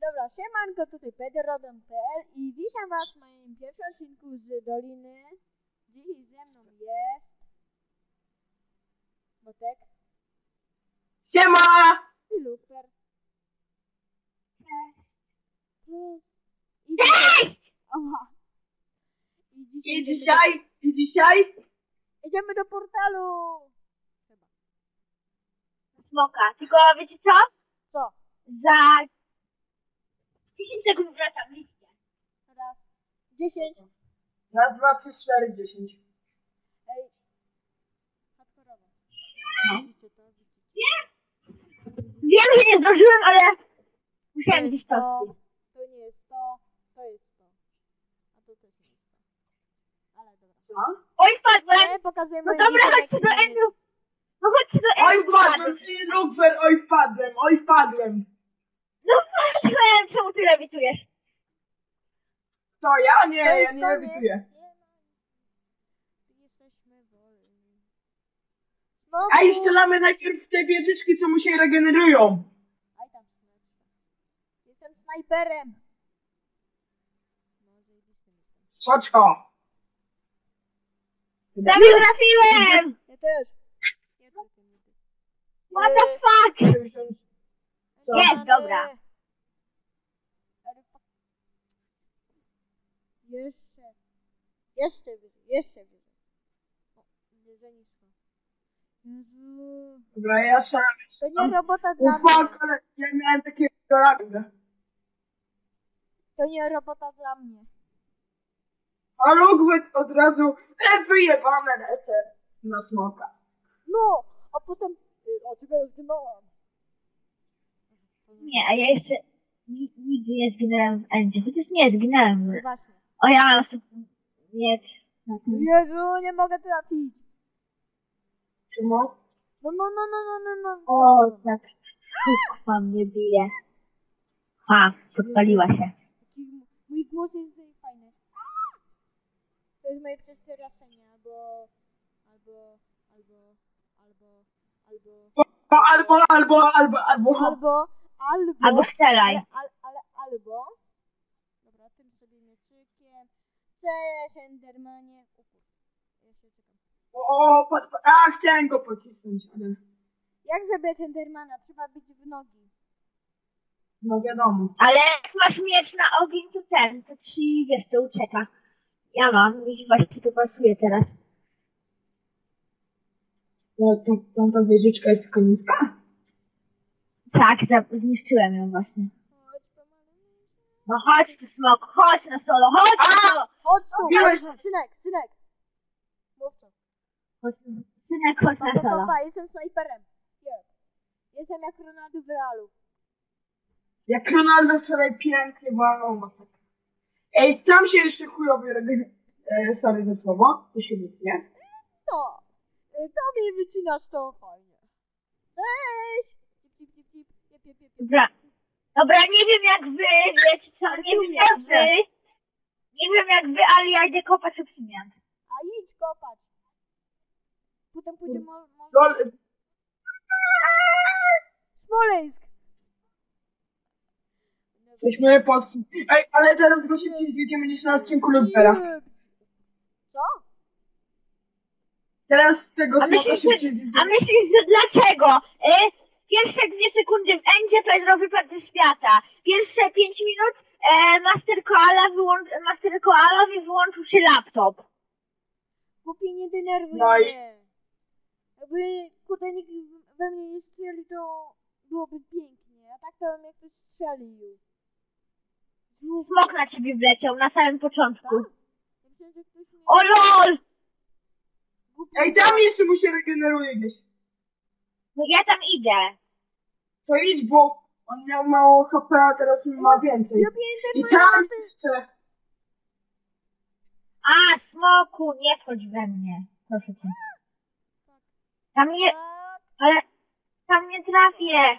Dobra, siemanko, tutaj PedroDon.pl i witam was w moim pierwszym odcinku z Doliny. Dzisiaj ze mną jest... Botek Siema! i Luper. Cześć. Cześć. I dzisiaj... Cześć! Oha. I dzisiaj, I dzisiaj, i dzisiaj Do... Idziemy do portalu! Chyba. Smoka. Tylko wiecie co? Co? Za 10 sekund wracam, liczcie. Raz. Dziesięć. raz, dwa, trzy, cztery, dziesięć. Ej. Hardkorowo. No. Widzicie to? Widzicie? Wiem, że nie zdążyłem, ale musiałem To zjeść tosty. To nie jest to, to jest to. A to też nie jest to. Ale dobra. Co? Oj, wpadłem! Pokazuję No moje dobra, nick, chodźcie do mam Endu. No chodźcie do Oj, Endu. wpadłem! I Lukwer, oj, wpadłem, oj, wpadłem. No wpadłem! Czemu ty lewitujesz? To ja? Nie, To ja jest nie koniec. lewituję. Jesteśmy wolni. Smoku. A i strzelamy najpierw w te wieżyczki, co mu się regenerują. Aj tam snajper. Jestem snajperem. No, zajebistym jestem. Prawie trafiłem! Ja też. What the fuck? Jest, dobra. Jeszcze. Jeszcze wyżej, jeszcze wyżej. O, nie za nisko. Dobra, ja sam. To nie robota dla O fuck, mnie. ale ja miałem takiego laga. To nie robota dla mnie. A Lukwer od razu, e, wyjebane lecę na smoka. No, a potem... y, O, czego ja zginąłem? Nie, a ja jeszcze ni- nigdy nie zginąłem w Endzie. Chociaż nie, zginąłem. No właśnie. O, ja miecz. Jezu, nie mogę trafić. Czemu? No, no, no, no, no, no, no. O, tak sukwa mnie bije. Ha, podpaliła się. Mój głos jest. To jest moje przestraszenie, albo... Albo... Albo... Albo... Albo... O, albo, albo, albo, albo. Albo... Albo... Albo strzelaj. Ale, ale, ale albo... Dobra, tym sobie mieczykiem. Cześć, Endermanie. O się czekam. O, pod, a, chciałem go pocisnąć, ale Jak zabiać Endermana? Trzeba być w nogi. no wiadomo. Ale jak masz miecz na ogień, to ten, to ci wiesz co ucieka. Ja mam, mi właśnie to pasuje teraz. No, to, tamta wieżyczka jest tylko niska? Tak, za, zniszczyłem ją właśnie. No chodź tu smok, chodź na solo, chodź na solo! Chodź tu! Białeś- Chodź, synek, synek! Mów co? Chodź, synek, chodź Pa, na pa, pa, solo. pa, jestem snajperem. Nie. Jestem jak Ronaldo w Realu. Jak Ronaldo wczoraj pięknie walnął masakra. Ej, tam się jeszcze chujowy regen... E, sorry za słowo, to się wytnie. No, to mi wycinasz to fajnie. Cześć! Cip, cip, cip, cip. Jep, jep, jep, jep. Dobra, dobra, nie wiem jak wy, wiecie co, nie wiem jak wy. Nie wiem jak wy, ale ja idę kopać obsydian. A idź kopać. Potem pójdzie mo, mo, Lol, Smoleńsk. Jesteśmy po... Ej, ale teraz go szybciej zjedziemy niż na odcinku Ludbera. Jeb. Co? Teraz tego A myślisz, że, szybciej a myślisz, że dlaczego? Y, pierwsze dwie sekundy w endzie Pedro wypadł ze świata. Pierwsze pięć minut e, Master, Koala wyłą- Master Koalowi wyłączył się laptop. Głupie, nie denerwuj No i- mnie. Jakby, kurde, nikt we mnie nie strzeli, to byłoby pięknie. A tak to mnie ktoś strzelił. Smok na ciebie wleciał na samym początku. O lol! Ej, tam jeszcze mu się regeneruje gdzieś. No ja tam idę. To idź, bo on miał mało HP, a teraz ma więcej. I pięknie tam jeszcze... A, smoku, nie wchodź we mnie. Proszę cię. Tam nie, Tak, ale tam nie trafię. tak.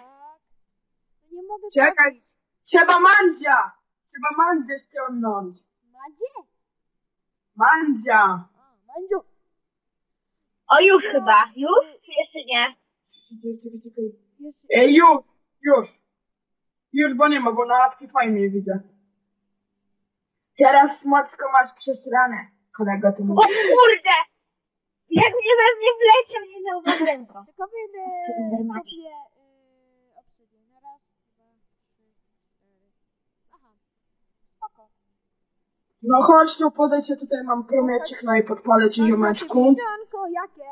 No nie mogę Czekaj. Trzeba mandzia! Trzeba mandzie ściągnąć. Madzie? Mandzia! A, Mandziu! O, już chyba. Już? Czy jeszcze nie? Czekaj, czekaj, czekaj. Jeszcze... Ej, już, już. Już, bo nie ma, bo na łapki fajnie widzę. Teraz smoczko masz przesrane. Kolego, ty O mówisz. kurde! Jak mnie we mnie wleciał, nie zauważyłem go. Ciekawe ile Jeszcze Endermani. kopię yy, obsydian. Raz, dwa, trzy, cztery. Aha. Spoko. No chodź tu, podejdź się tutaj, mam promieczek, no i podpalę ci ziomeczku. wiedzianko, jakie?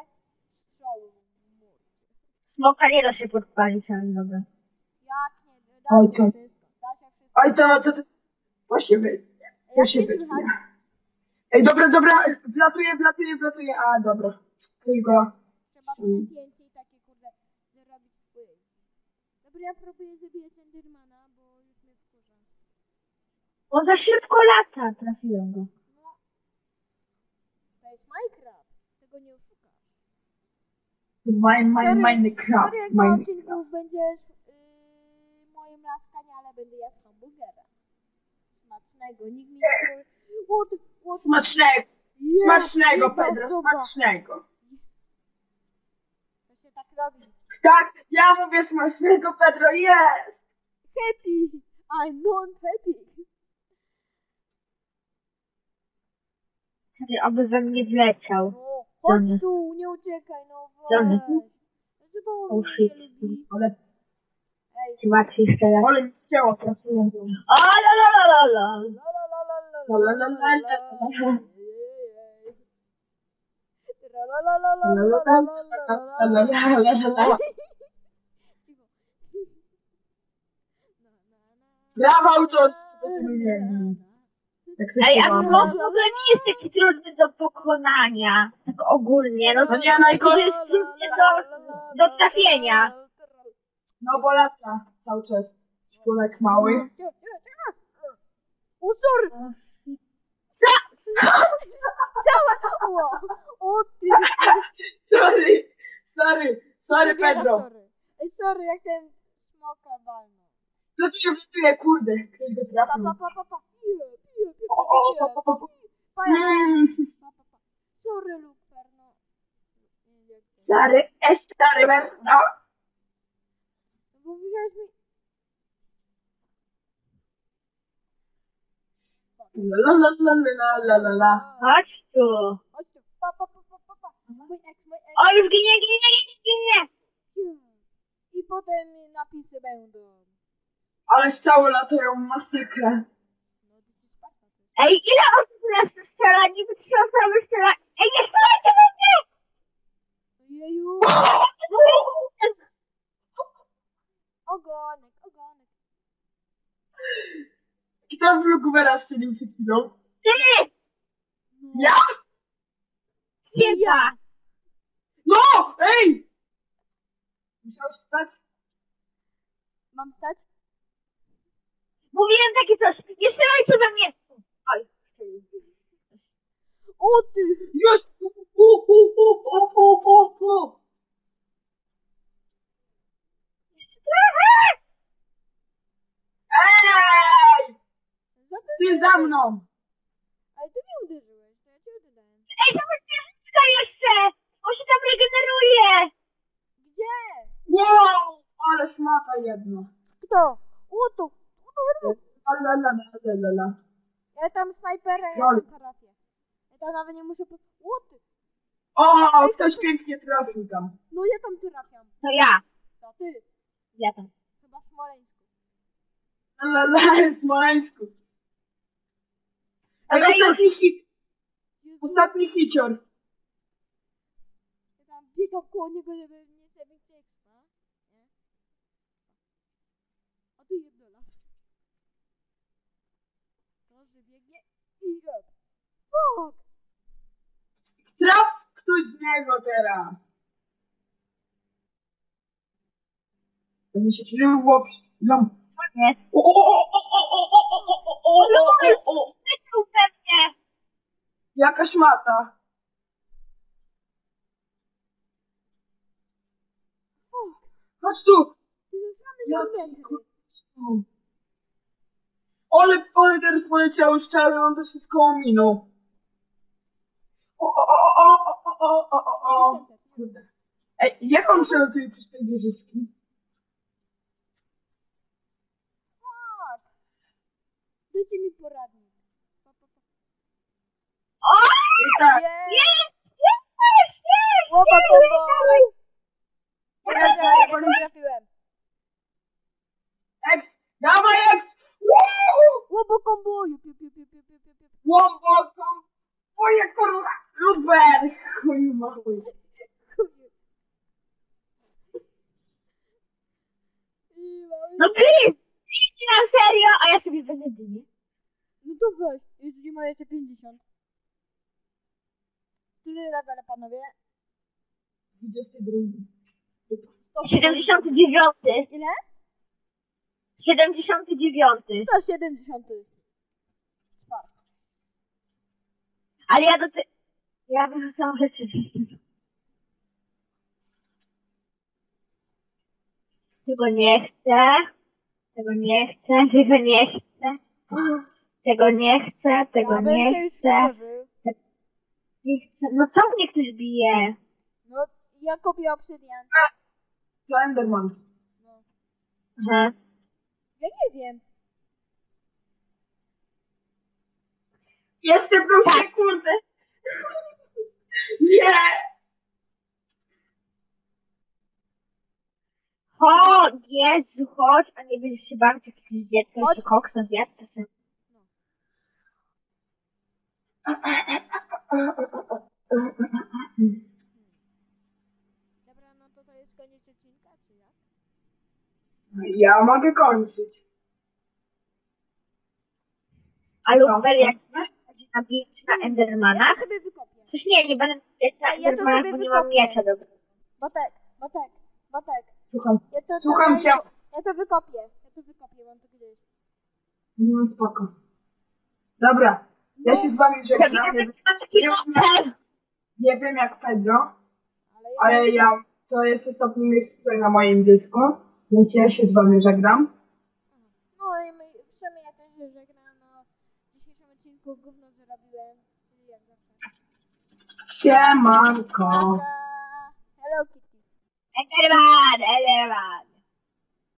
Smoka nie da się podpalić, ale dobra. Jak nie? Da Oj, się wszystko. Da się wszystko. Oj, to, to, to, to się wy... To Jak się nie wytnie. słychać? Ej, dobra, dobra, wlatuję, wlatuję, wlatuję. A, dobra. Ktoś go... Trzeba tutaj TNT takie kurde zrobić. Dobra, ja próbuję zabijać Endermana, bo już mnie wkurza. On za szybko lata, trafiłem go. No. To jest Minecraft. Tego nie oszukasz. Mine, mine, mine, crap. Sorry, jak na odcinku będziesz yy, moim laskanie, ale będę jadł hamburgera. Smacznego. Nikt mi nie powie. What, what, Smacznego, smacznego, jedna Pedro, osoba. smacznego. To się tak robi. Tak, ja mówię smacznego, Pedro, jest! Happy. I'm not happy. Sorry, aby we mnie wleciał. No, chodź tu, nie uciekaj, no weź. jest? Dlaczego on Oh, mnie shit. nie lubi? Ale, Ej. Czy łatwiej strzelać? ale mi chciało, trafiłem. O, la la la la la. La la la la la La, la, la, la. Tra la la la la La, la, la la, la la la. Cicho. Na, na, na. Brawa, autorstwo, będziemy mieli. Jak to Ej, a ma? smok w ogóle nie jest taki trudny do pokonania. Tak ogólnie, no No to nie, najgorsze jest trudny do, do trafienia. No bo lata cały czas. Szpunek mały. Sorry. Co? Całe. O, o ty. Sorry, sorry, sorry Pedro. Sorry. Ej, sorry, ja chciałem smoka walnąć. Wlatuję, wlatuję, kurde. Ktoś go Pa, trafił. pa, pa, pa, pa. Pa, pa, pa. Sorry, Luker, no. Nie, nie, nie. Sorry, e, stary, no. Bo wziąłeś mi... La, la, la, la, la, la, la. Chodź tu. Chodź tu. Pa, pa, pa, pa, pa, pa. Mój ex, mój ex. O, już ginie, ginie, ginie, ginie. I potem mi napisy będą. Ale strzały latają, masakra. No, to jest Sparta. ty. Ej, ile osób nas strzela? Niby trzy osoby strzela. Ej, nie strzelajcie we mnie! Ojeju. Ogonek, ogonek. Kto w Lugwera strzelił przed chwilą? Ty! No. Ja? Chyba. No! Ej! Musiałeś stać? Mam stać? Mówiłem takie coś. Nie strzelajcie we mnie! Strzelił. O ty! Jest! U, u, u, u, u. Jeszcze trochę! Ej! To, Ty za mną! ale ty mnie uderzyłeś, to ja cię oddałem. Ej, tam jest księżyczka jeszcze! On się tam regeneruje! Gdzie? Wow! Ale szmata jedna. Kto? O! O tu! La, la, la, la, la, la. Я там снайпера, я tam karate. Это она в нем уже... О, ты! О, ktoś pięknie trafił tam. No ja tam ty trafiam. To ja. To ty. Ja tam. Chyba w Smoleńsku. La, la, w Smoleńsku. Ale ostatni hit. Ostatni hicior. Ja tam biegam koło niego, żeby niego teraz. To mi się czyniło no. Jest. O, o, o, o, o, o, o, o, o, o, o, o. Wyczuł pewnie. Jaka szmata. Fuck! Chodź tu. Kur- Ale, ale teraz poleciały strzały, on to wszystko ominął. O, o, o, o. Kurde. Ej, jak on przelatuje przez te wieżyczki? Tak. Dajcie mi poradnik. Pa, pa, pa. O! I tak. Jest! Jest! Jest! Jest! Łopa combo! Ja to weź. Nie ma jeszcze 50. Który level, panowie? 22. 79. Ile? 79. 170. Czwarty. Ale ja do ty... Ja wyrzucam rzeczy. Tego nie chcę. Tego nie chcę. Tego nie chcę. Tego nie chcę. Tego Ja bym się nie chcę. Nie chcę. No co mnie ktoś bije? No, ja kopię obsydian. To Enderman. No. Aha. Ja nie wiem. Jestem proszę, kurde! Nie! O, Jezu, chodź, a nie będziesz się bawić jak jakieś dziecko, że koksa zjadł, to sobie... Dobra, no to to jest koniec odcinka, czy jak? Ja mogę kończyć. A? Lufer jak będzie nabić na Ja Endermana? to sobie wykopię. Coś nie, nie będę nabić na Ja- ja to Endermana, sobie bo nie mam wykopię. miecza do... Botek, botek, botek. Słucham. Ja to, Słucham to, cię. Ja, ja to wykopię. Ja to wykopię, mam to gdzieś. No spoko. Dobra. Ja się z wami żegnam. Nie, wiem jak Pedro, Ale ja... ale ja... To jest ostatnie miejsce na moim dysku, więc ja się z wami żegnam. No i my, w sumie ja też się żegnam, no. W dzisiejszym odcinku gówno zrobiłem. Czyli jak zawsze. Siemanko. Taka... Hello Kitty. Enderman, Enderman!